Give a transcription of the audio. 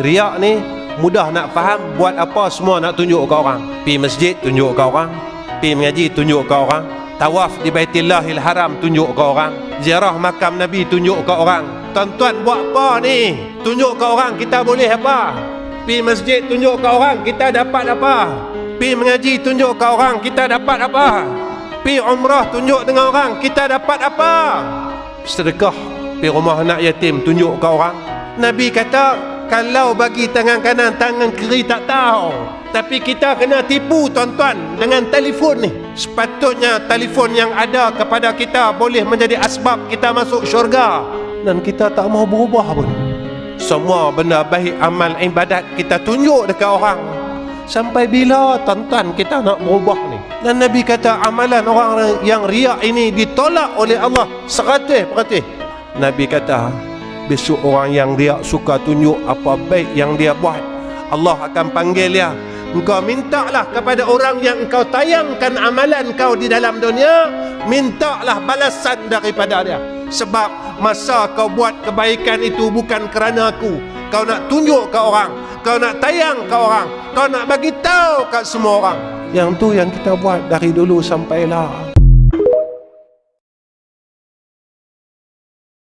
riak ni mudah nak faham buat apa semua nak tunjuk ke orang. Pi masjid tunjuk ke orang. Pi mengaji tunjuk ke orang. Tawaf di Baitillahil Haram tunjuk ke orang. Ziarah makam Nabi tunjuk ke orang. Tuan-tuan buat apa ni? Tunjuk ke orang kita boleh apa? Pi masjid tunjuk ke orang kita dapat apa? Pi mengaji tunjuk ke orang kita dapat apa? Pi umrah tunjuk dengan orang kita dapat apa? Sedekah pi rumah anak yatim tunjuk ke orang. Nabi kata kalau bagi tangan kanan tangan kiri tak tahu. Tapi kita kena tipu tuan-tuan dengan telefon ni. Sepatutnya telefon yang ada kepada kita boleh menjadi asbab kita masuk syurga. Dan kita tak mau berubah pun. Semua benda baik amal ibadat kita tunjuk dekat orang. Sampai bila tuan-tuan kita nak berubah ni? Dan Nabi kata amalan orang yang riak ini ditolak oleh Allah 100% Nabi kata besok orang yang dia suka tunjuk apa baik yang dia buat Allah akan panggil dia. Engkau mintalah kepada orang yang engkau tayangkan amalan kau di dalam dunia mintalah balasan daripada dia. Sebab masa kau buat kebaikan itu bukan kerana aku. Kau nak tunjuk ke orang kau nak tayang ke orang kau nak bagi tahu kat semua orang. Yang tu yang kita buat dari dulu sampai lah